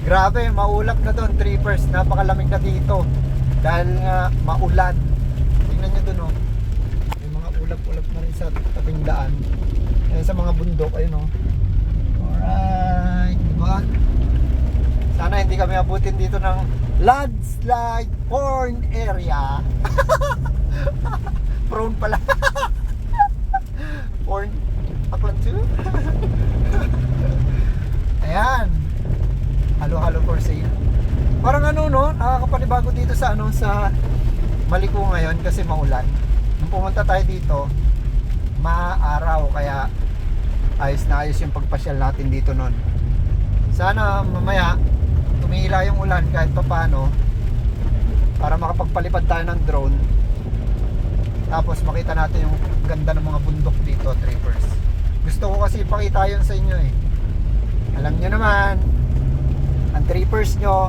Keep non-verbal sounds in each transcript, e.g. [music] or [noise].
Grabe, maulap na doon, trippers. Napakalamig na dito. Dahil nga maulan. Tingnan nyo doon, oh. May mga ulap-ulap na rin sa tabing daan. Ayan sa mga bundok, ayun, oh. Alright, diba? Sana hindi kami abutin dito ng landslide porn area. [laughs] Prone pala. [laughs] porn. Aklan too. [laughs] Ayan. Halo-halo for sale. Parang ano no, nakakapanibago dito sa ano sa Maliko ngayon kasi maulan. Nung pumunta tayo dito, maaraw kaya ayos na ayos yung pagpasyal natin dito noon. Sana mamaya tumila yung ulan kahit pa paano para makapagpalipad tayo ng drone. Tapos makita natin yung ganda ng mga bundok dito, trippers. Gusto ko kasi ipakita yun sa inyo eh. Alam nyo naman, ang trippers nyo,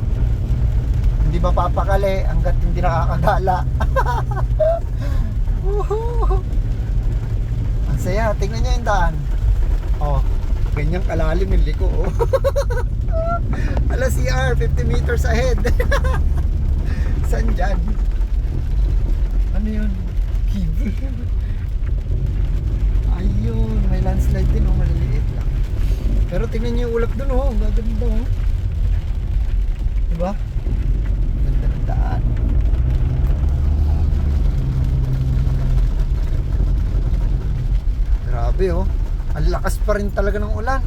hindi mapapakali hanggat hindi nakakagala. [laughs] Ang saya, tingnan nyo yung daan. Oh, ganyang kalalim yung liko. Oh. Ala CR, 50 meters ahead. [laughs] Saan dyan? Ano yun? Cable. [laughs] Ayun, may landslide din oh, maliliit lang. Pero tingnan niyo yung ulap dun oh, gaganda oh. Diba? Ganda ng daan. Grabe oh. Ang lakas pa rin talaga ng ulan.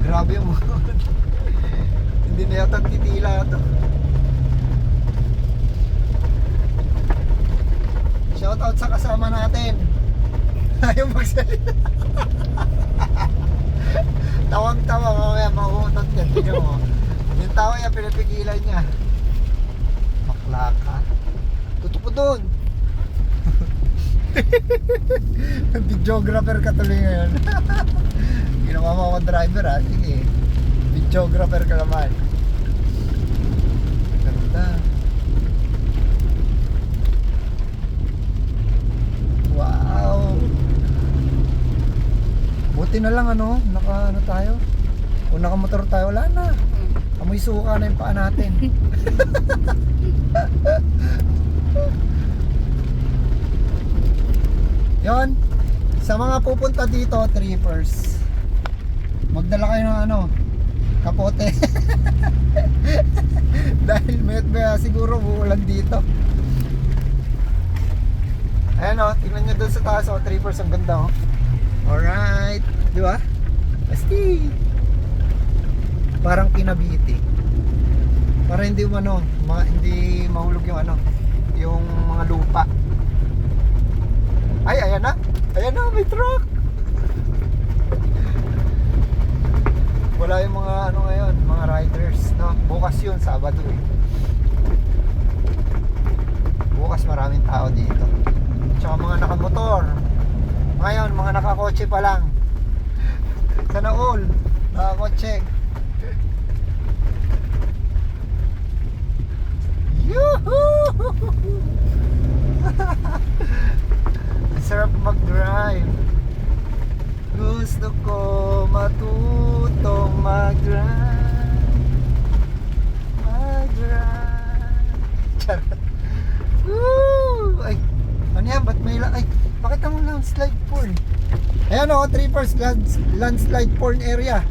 Grabe yung [laughs] Hindi na yata titila ito. Shout out sa kasama natin. [laughs] Ayaw magsalita. [laughs] Tawang-tawa mamaya mahutot yan. Tingnan mo. Yung tawa niya pinapigilan niya. Bakla ka. Tutok doon. Videographer ka tuloy ngayon. [laughs] Ginawa mo ako driver ha. Sige. Videographer ka naman. Ganda. Wow. Buti na lang ano, naka ano tayo. Kung nakamotor tayo, wala na. Amoy suka na yung paa natin. [laughs] Yon. Sa mga pupunta dito, trippers. Magdala kayo ng ano, kapote. [laughs] Dahil may maya siguro uulan dito. Ayan o, tingnan nyo doon sa taas o, trippers, ang ganda o. Alright, di ba? Asti. Parang kinabiti. Para hindi ano, ma, hindi mahulog yung ano, yung mga lupa. Ay, ayan na. Ayan na, may truck. Wala yung mga ano ngayon, mga riders, no? Bukas yun, Sabado eh. Bukas maraming tao dito. Tsaka mga nakamotor. Ngayon, mga nakakotse pa lang. Sana all, nakakotse. Yuhuu! [laughs] Sarap mag-drive. Gusto ko matutong mag-drive. Mag-drive. Charot. Woo! Ay, ano yan? Ba't may la... Ay, bakit ang landslide porn? Ayan o, trippers, lands, landslide porn area.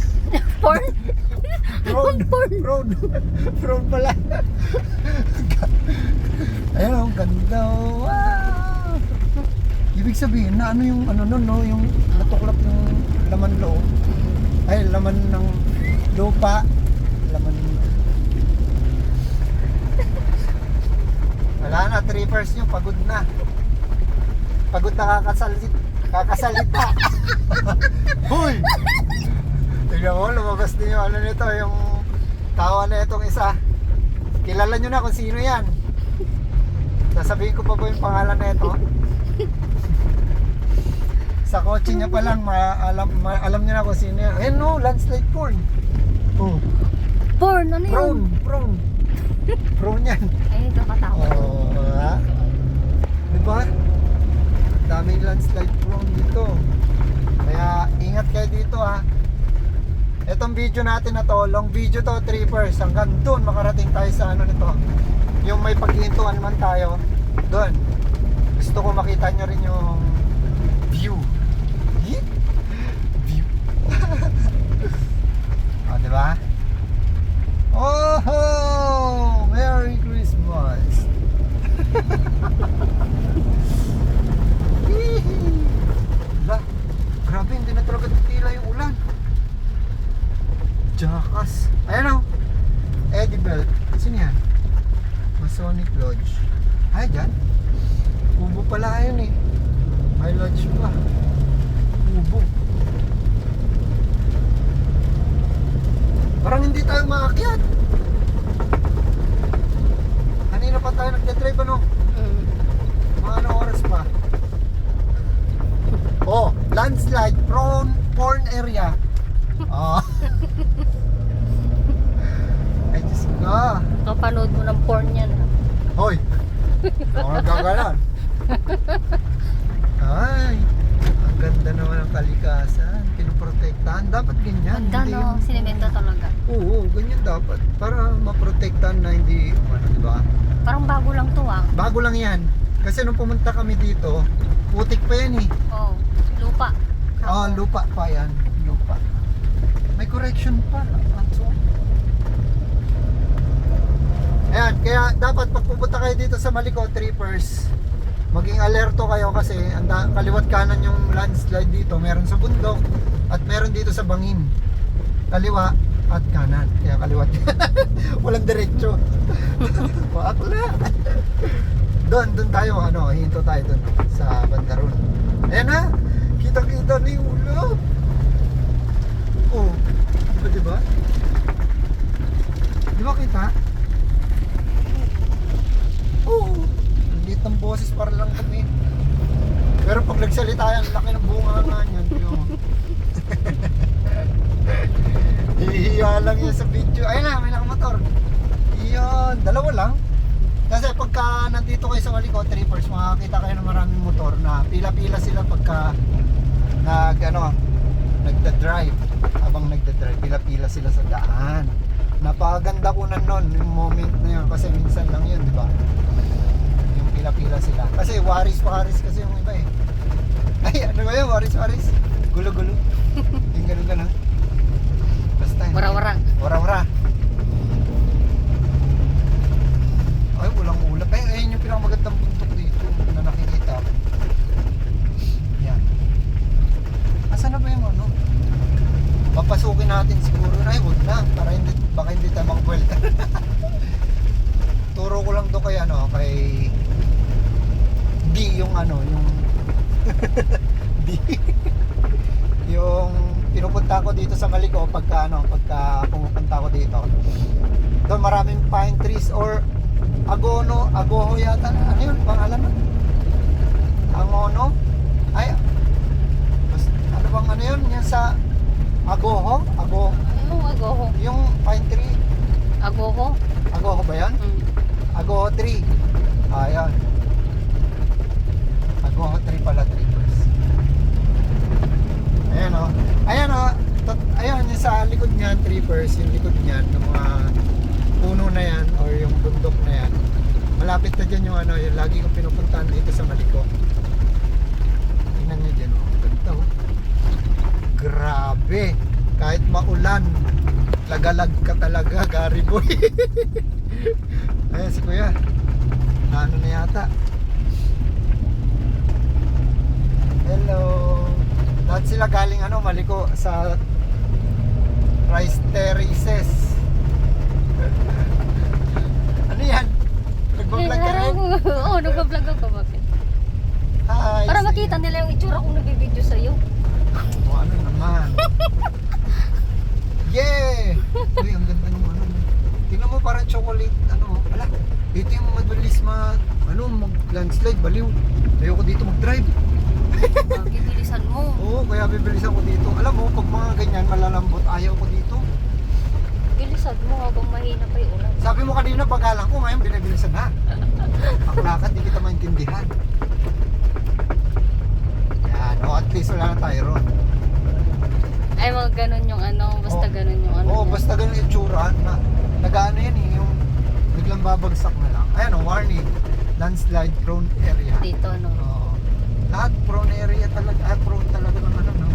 [laughs] Porn? Road, Porn. road, road pala. [laughs] Ayan o, ganda o. Wow! Ibig sabihin na ano yung ano nun, no? Yung natuklap yung laman loob. Ay, laman ng lupa. Laman Wala na, trippers nyo, pagod na. Pagod na kakasalit, kakasalita. Hoy! [laughs] Tignan mo, lumabas din yung ano nito, yung tawa na itong isa. Kilala nyo na kung sino yan. Sasabihin ko pa ba yung pangalan na ito? Sa kotse niya pa lang, maalam, ma, alam niya na kung sino yan. Ayun no, landslide porn. Oh, Porn? Ano yun? prone, prone. [laughs] Prone yan. Ay, kakatawa. Oh, ha? Diba? Daming landslide prone dito. Kaya ingat kayo dito ha. Itong video natin na to, long video to, trippers. Hanggang doon makarating tayo sa ano nito. Yung may paghintuan man tayo. Doon. Gusto ko makita nyo rin yung view. Hi? View. o, di ba? Oh, Merry Christmas. [laughs] Hihi. Wala. Grabe, hindi na talaga titila yung ulan. Jakas. Ayan o. Eddie Belt. Sino yan? Masonic Lodge. Ay, dyan. Kubo pala yun eh. May lodge pa. Kubo. Parang hindi tayo maakyat. Kanina pa tayo nagdadrive ano? Mm. Mga anong oras pa? Oh, landslide prone porn area. Oh. Ay, Diyos ko. Kapanood mo ng porn yan. ah. Hoy! Ako [laughs] nagkagalan. Ay, ang ganda naman ng kalikasan. Pinoprotektahan. Dapat ganyan. Ganda Hindi no, sinimento talaga. Oo, ganyan dapat. Para maprotektahan na hindi, ano, di ba? Parang bago lang to ah. Bago lang yan. Kasi nung pumunta kami dito, putik pa yan eh. Oh, lupa. Ah, lupa pa yan. Lupa. May correction pa. Atso. Ayan, kaya dapat pag pupunta kayo dito sa Maliko Trippers, maging alerto kayo kasi anda, kaliwat kanan yung landslide dito. Meron sa bundok at meron dito sa bangin. Kaliwa at kanan. Kaya kaliwat. [laughs] Walang diretso. [laughs] Bakla. doon, doon tayo, ano, hinto tayo doon sa Bandaron. Ayan na, kita-kita na yung ulo. Oh, diba diba? Di ba kita? Oo. Oh, liit ng boses para lang kami. Pero pag nagsalita yan, laki ng bunga nga niyan. [laughs] Hihiya lang yan sa video. Ayun na, may nakamotor. Iyon, dalawa lang. Kasi pagka nandito kayo sa Waliko, trippers, makakita kayo ng maraming motor na pila-pila sila pagka nag, ano, nagda-drive. Habang nagda-drive, pila-pila sila sa daan. Napakaganda ko na nun, yung moment na yun. Kasi minsan lang yun, di ba? Yung pila-pila sila. Kasi waris-waris kasi yung iba eh. [laughs] Ay, ano ba yun? Waris-waris. Gulo-gulo. [laughs] yung ganun-ganun. Basta yun. Wara-wara. Wara-wara. Ay, walang ulap. Ay, ayun yung pinakamagandang bundok dito na nakikita. ko. Yan. Asan na ba yung ano? Papasukin natin siguro na. Huwag na. Para hindi, baka hindi tayo makabuelta. [laughs] Turo ko lang to kay ano, kay D yung ano, yung [laughs] D yung pinupunta ko dito sa Maliko pagka ano, pagka pumupunta ko dito. Doon maraming pine trees or agono, agoho yata. Ano yun? Pangalan nun? Angono? Ay, ano bang ano yun? Yan sa agoho? Ago, Yung agoho. yung pine tree. Agoho. Agoho ba yan? Mm. Agoho tree. Ayan. Agoho tree pala, trippers. Ayan o. Ayan o. Tot- Ayan, yung sa likod niyan, trippers, yung likod niyan, ng mga puno na yan, or yung bundok na yan. Malapit na dyan yung ano, yung lagi kong pinupuntahan dito sa Maliko. Tingnan nyo dyan o. Ganda o. Grabe. Kahit maulan, lagalag ka talaga, [laughs] Gary boy. Ayan si Kuya. Naano na yata. Hello. Lahat sila galing ano, Maliko sa Rice Terraces. [laughs] ano yan? Nagbablog ka rin? [laughs] Oo, nag-vlog ako. Bakit? Hi. Para makita nila yung itsura kong nagbibideo sa'yo. O ano naman. [laughs] yeah! Uy, ang ganda ng ano. Tingnan mo parang chocolate, ano, ala. Dito yung madalis ma, ano, mag landslide, baliw. Ayoko dito mag-drive. Bibilisan mo. Oo, kaya bibilisan ko dito. Alam mo, pag mga ganyan, malalambot, ayaw ko dito. Bilisan mo habang mahina pa yung ulan. Sabi mo kanina, bagalan ko, ngayon binibilisan na. [laughs] Ang lakad, di kita maintindihan. O at least wala na tayo ron. Ay, mga ganun yung ano, basta Oo. ganun yung ano. Oo, niya. basta ganun yung tsura. Na, nag-ano yan eh, yung biglang babagsak na lang. Ayan o, warning. Landslide prone area. Dito, no? Oo. Lahat prone area talaga. Ah, prone talaga ng ano, no?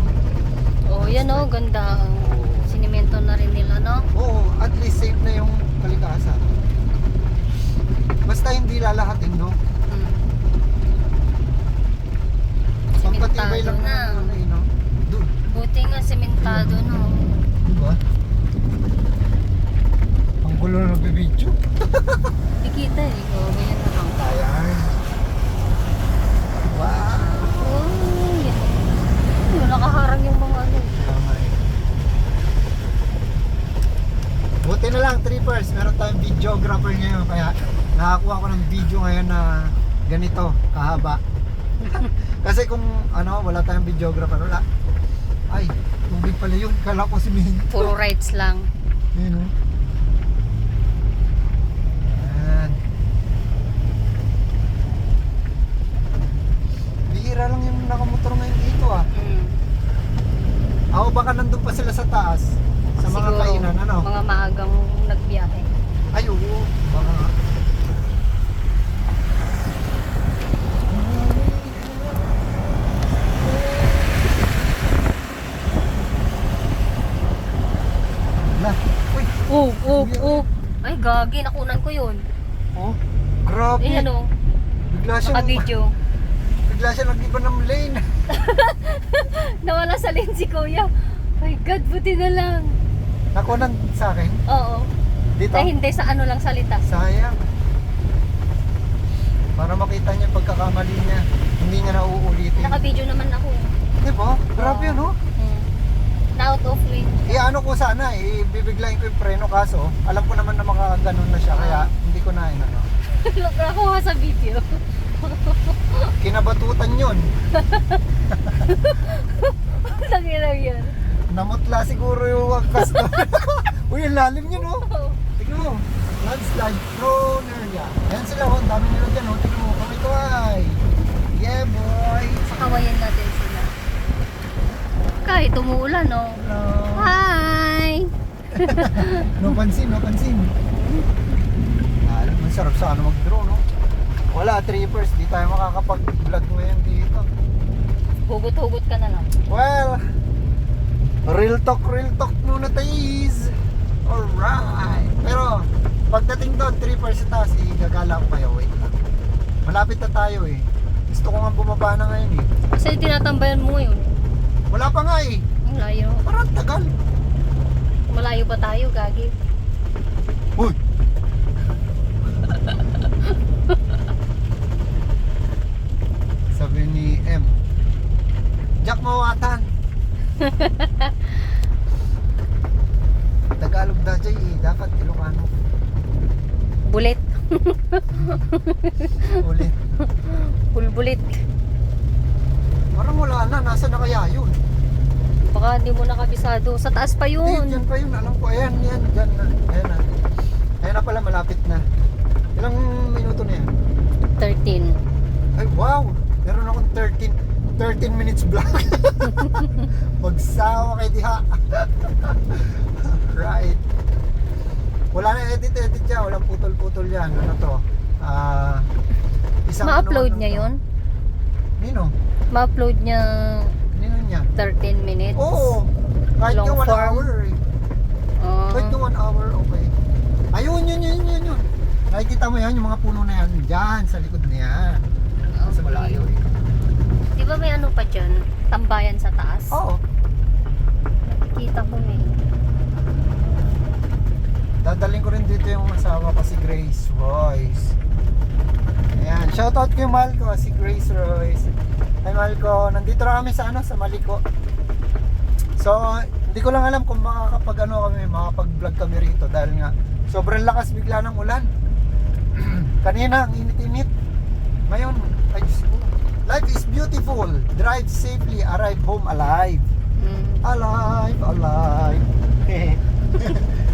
Oh, yan oh, ganda. Oo. Sinimento na rin nila, no? Oo, at least safe na yung kalikasan. Basta hindi lalahatin, no? Mm. Pampatibay lang na. ano eh, no? Doon, Buti nga sementado, no? di ba? Ang gulo na nagbibidyo. [laughs] Di kita eh. Oh, ganyan na lang. Ayan. Wow! Oh, yan. Yung nakaharang yung mga ano. Tama eh. Buti na lang, trippers. Meron tayong videographer ngayon. Kaya nakakuha ko ng video ngayon na ganito, kahaba. [laughs] Kasi kung ano, wala tayong videographer, wala. Ay, tubig pala yun. Kala ko simento. Puro rights lang. Yun oh. Ayan. Bihira lang yung nakamotor ngayon dito ah. Mm. Ako baka nandun pa sila sa taas. Sa mga Siguro, kainan, ano? Mga maagang nagbiyahe. Ay, oo. Baka nga. Wala. Uy. Oh, oh, oh. Ay, gagi. Nakunan ko yun. Oh. Grabe. Ayan oh. Bigla siya. Naka-video. Bigla siya nag-iba ng lane. [laughs] Nawala sa lane si kuya. My God, buti na lang. Nakunan sa akin. Oo. Dito. Ay, hindi sa ano lang salita. Sayang. Para makita niya pagkakamali niya. Hindi niya nauulitin. Naka-video naman ako. Di ba? Grabe Oo. yun, no? Hmm. Na out of lane. Eh ano ko sana, eh, bibiglayin ko yung preno kaso, alam ko naman na makaganon na siya, kaya hindi ko na [laughs] inano. Nakuha sa video. [laughs] Kinabatutan yun. [laughs] Nangilang yan. Namutla siguro yung wagkas doon. Uy, ang lalim yun, oh. Tignan mo. Landslide prone area. Ayan sila, oh. Ang dami nila dyan, oh. Tignan mo, kami to ay. Yeah, boy. Pakawayan natin sila. Kahit umuulan, no? Hello. Hi! [laughs] No pansin, no pansin. Alam, ang sarap sana mag-drone, no? Wala, trippers. Di tayo makakapag-vlog ngayon dito. Hugot-hugot ka na lang. Well, real talk, real talk muna tayo. Alright. Pero, pagdating doon, trippers sa taas, eh, gagala ko kayo. Wait lang. Malapit na tayo eh. Gusto ko nga bumaba na ngayon eh. Kasi tinatambayan mo yun. Wala pa nga eh. Ang layo. Parang tagal. Malayo pa tayo, gagi. Uy! [laughs] Sabi ni M. Jack Mawatan. Tagalog na Jay eh. Dapat Ilocano. Bulit. [laughs] Ulit. Bulbulit. Parang wala na. Nasa na kaya yun? Baka hindi mo nakabisado. Sa taas pa Hindi, yun. dyan pa yun. Alam ko. Ayan, yan. Dyan na. Ayan na. Ayan na pala. Malapit na. Ilang minuto na yan? 13. Ay, wow! Meron akong 13 13 minutes vlog. [laughs] Magsawa kay Diha. [laughs] right. Wala na edit-edit yan. Walang putol-putol yan. Ano to? Ah... isang Ma-upload ano- niya yun? Nino? Ma-upload niya Nino niya? 13 minutes? Oo! Kahit Long yung 1 form? hour eh. Ah. Kahit yung 1 hour, okay. Ayun, yun, yun, yun, yun. Nakikita mo yan, yung mga puno na yan. Diyan, sa likod na yan. Sa Okay. malayo eh. Di ba may ano pa dyan? Tambayan sa taas? Oo. Nakikita ko eh. Dadaling ko rin dito yung asawa ko si Grace Royce. Ayan, shoutout ko yung mahal ko, si Grace Royce. Ay mahal ko, nandito na kami sa ano, sa Maliko. So, hindi ko lang alam kung makakapag ano kami, makakapag-vlog kami rito dahil nga sobrang lakas bigla ng ulan. [clears throat] Kanina, ang init-init. Ngayon, ay Diyos ko. Life is beautiful. Drive safely, arrive home alive. Mm. Alive, alive. [laughs]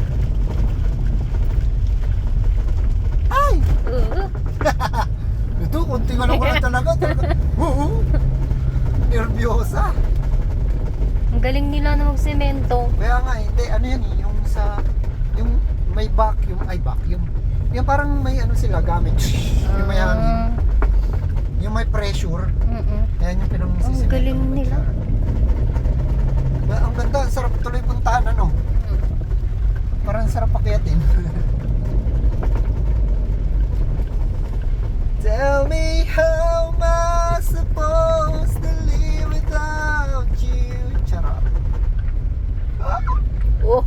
Ay! Uh, Ito, kunti ko lang wala talaga. talaga. Oo. Nervyosa. ang galing nila na magsemento. Kaya nga, hindi, ano yan eh, yung sa, yung may vacuum, ay vacuum. Yung parang may ano sila gamit, yung may hangin, yung may pressure, Ah, mm-mm. yan yung pinang Ang galing nila. Ang ganda, ang sarap tuloy puntahan, ano? Parang sarap pakyatin. [laughs] Tell me how am I supposed to live without you? Charot. Oh,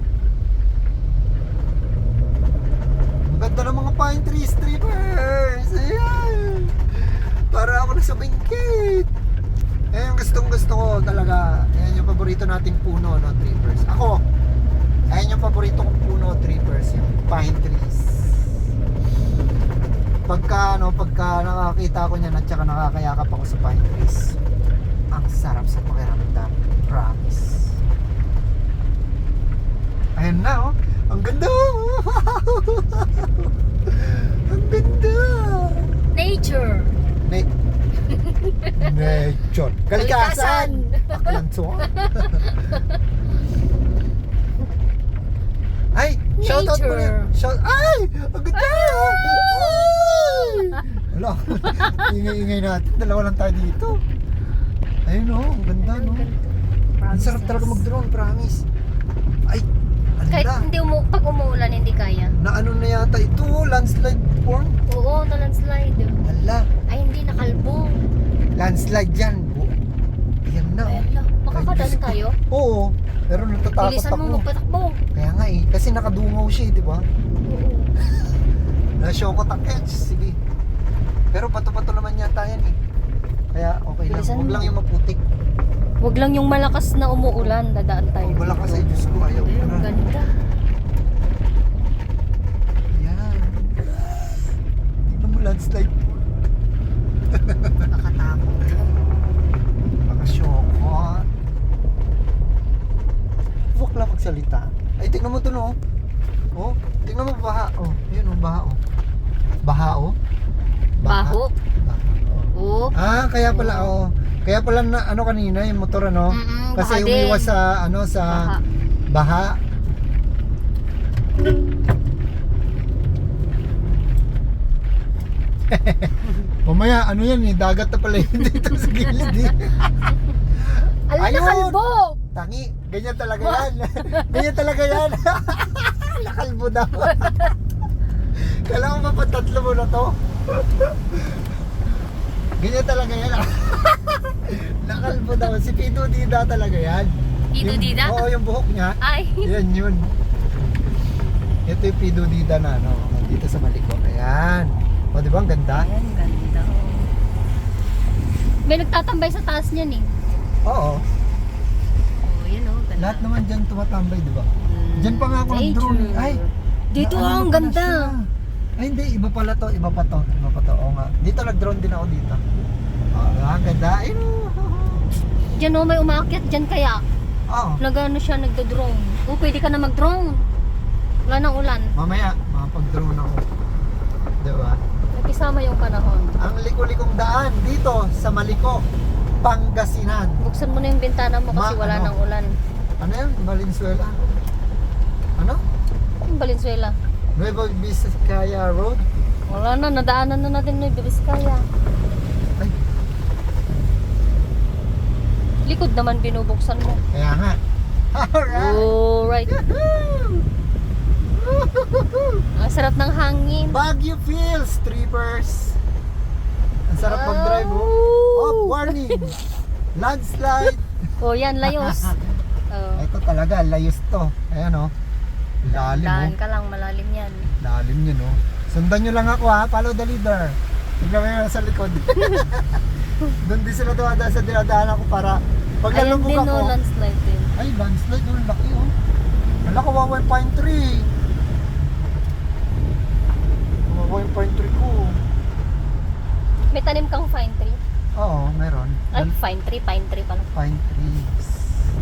Ang ganda ng mga pine tree strippers. Ayan. Para ako nasa bingkit. Ayan yung gustong gusto ko talaga. Ayan yung paborito nating puno, no, trippers. Ako, ayan yung paborito kong puno, trippers. Yung pine trees. Pagka, ano, pagka nakakita ko niyan at saka nakakayakap ako sa pine trees, ang sarap sa pakiramdam. Promise. Ayan na, oh. Ang ganda, oh. [laughs] Ang ganda. nature. Ne [laughs] Nature. Kalikasan. Aklanso. [laughs] Ay, shout out mo rin. Shout Ay! Ang ganda! Ay! Wala. [laughs] Ingay-ingay natin. Dalawa lang tayo dito. Ayun oh, ang ganda no. Ang sarap talaga mag-drone, promise. Ay, ang Kahit hindi umu pag umuulan, hindi kaya. Na ano na yata ito, landslide form. Oo, na landslide. Ala, Ay, hindi nakalbo. landslide yan. Oh, Yan na. Ay, ala. Makakadaan tayo. Oo, pero natatakot Bilisan ako. mo magpatakbo. Kaya nga eh, kasi nakadungaw siya eh, di ba? Oo. [laughs] Na-show ko takets, sige. Pero pato-pato naman yata yan eh. Kaya okay lang, Bilisan huwag mo. lang yung maputik. Huwag lang yung malakas na umuulan, dadaan tayo. Huwag malakas ay Diyos ko, ayaw ko Ayun, na. ganda. Yan. Tingnan mo landslide. Nakatakot. Nakashokot. Huwag lang magsalita. Ay, tingnan mo dun oh. Oh, tingnan mo baha. Oh, yun oh, baha oh. Baha oh. Baho. Baha, oh. Oo. Ah, kaya pala oh. Kaya pala na ano kanina yung motor ano? Mm-mm, Kasi baha din. umiwas sa ano sa Baha. baha. [laughs] Mamaya ano yan eh, dagat na pala yun dito sa gilid eh. [laughs] Ala, Ayun! nakalbo! Tangi, ganyan talaga yan. [laughs] ganyan talaga yan. Nakalbo daw. Kailangan ba patatlo mo na to? ganyan talaga yan. [laughs] Nakalbo daw. Si Pido Dida talaga yan. Pido Yung- Dida? Oo, yung buhok niya. Ay. Yan yun. Ito yung Pido Dida na ano, dito sa Malikot. Ayan. O, di ba? Ang ganda? Ayan, ganda. oh. May nagtatambay sa taas niyan eh. Oo. Oh, yun oh, ganda. Lahat naman dyan tumatambay, di ba? Mm, Dyan pa nga ako nag-drone. nature. Ay, Dito ano ang ganda. Ay hindi, iba pala to, iba pa to, iba pa to. Oo nga. Dito nag-drone din ako dito. Ah, ang ganda. Ayun. [laughs] oh. Diyan oh, may umakyat dyan kaya. Oo. Nagano siya, nagdo-drone. Oh, pwede ka na mag-drone. Wala nang ulan. Mamaya, makapag-drone ako. Diba? Nagkisama yung panahon. Ang liko-likong daan dito sa Maliko, Pangasinan. Buksan mo na yung bintana mo kasi Ma- wala ano? nang ulan. Ano yan? Valenzuela? Ano? Yung Valenzuela. Nueva Vizcaya Road? Wala na, nadaanan na natin na yung Bibiskaya. Ay, Likod naman binubuksan mo. kaya nga. [laughs] Alright. Alright. [laughs] Ang sarap ng hangin. Baguio Fields, strippers. Ang sarap mag-drive oh. Oh, warning. [laughs] Landslide. Oh, yan, layos. Oh. Ito talaga, layos to. Ayan oh. Lalim Daan oh. ka lang, malalim yan. Lalim yun oh. Sundan nyo lang ako ha. Follow the leader. Tignan mo sa likod. [laughs] Doon din sila dumadaan sa dinadaanan ko para pag Ayan nalubog din, ako. no, landslide din. Ay, landslide. Oh, laki oh. Wala, kawawa yung pine tree. Kawawa yung pine tree ko. May tanim kang pine tree. Oo, meron. Ay, pine tree, pine tree pala. Pine trees.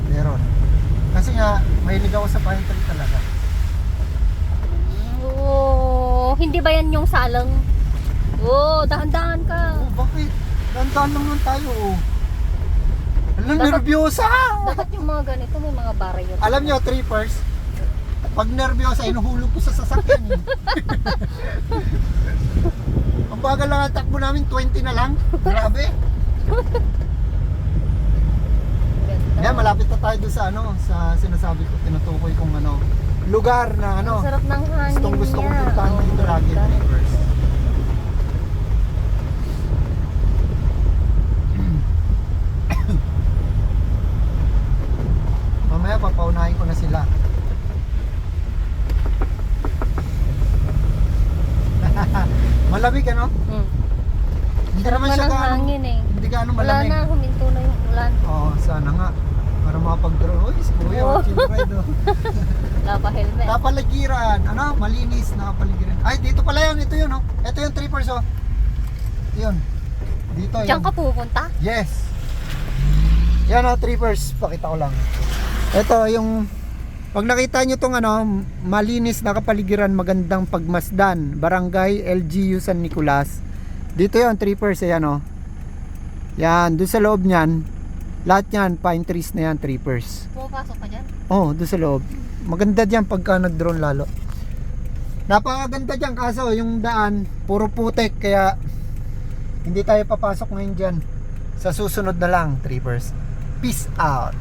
Meron. Kasi nga, mahilig ako sa pine tree talaga. Hindi ba yan yung salang? Oh, dahan-dahan ka. Oh, bakit? Lang lang tayo oh. Alam, Dapat- nervyosa! Dapat yung mga ganito may mga barrier. Alam nyo, trippers, pag nervyosa, inuhulog ko sa sasakyan. eh. [laughs] Ang bagal lang ang takbo namin, 20 na lang. Grabe. Ganda. Yan, malapit na tayo doon sa ano, sa sinasabi ko, tinutukoy kong ano, lugar na ano, Ang sarap ng hangin gustong gusto kong niya. puntahan Oh, dito lagi. [coughs] Mamaya papaunahin ko na sila. [laughs] Malamig ano? Hmm. Hindi Sarap naman na siya ng gaano, hangin eh. hindi gaano Wala malamig. na, huminto na yung ulan. Oo, sana nga. Para makapag-draw. Uy, si Kuya, oh. [laughs] chilred oh. Wala pa helmet. Kapaligiran. Ano? Malinis na kapaligiran. Ay, dito pala yun. Ito yun, oh. Ito yung trippers, oh. Yun. Dito, Diyan yun. ka pupunta? Yes. Yan, oh, trippers. Pakita ko lang. Ito, yung... Pag nakita nyo tong ano, malinis na kapaligiran, magandang pagmasdan, Barangay LGU San Nicolas. Dito yon trippers, ayan oh. Yan, doon sa loob niyan, lahat yan, pine trees na yan, trippers. Pumapasok ka dyan? Oh, doon sa loob. Maganda diyan pagka nag-drone lalo. Napakaganda diyan kaso yung daan puro putek kaya hindi tayo papasok ngayon diyan. Sa susunod na lang, trippers. Peace out.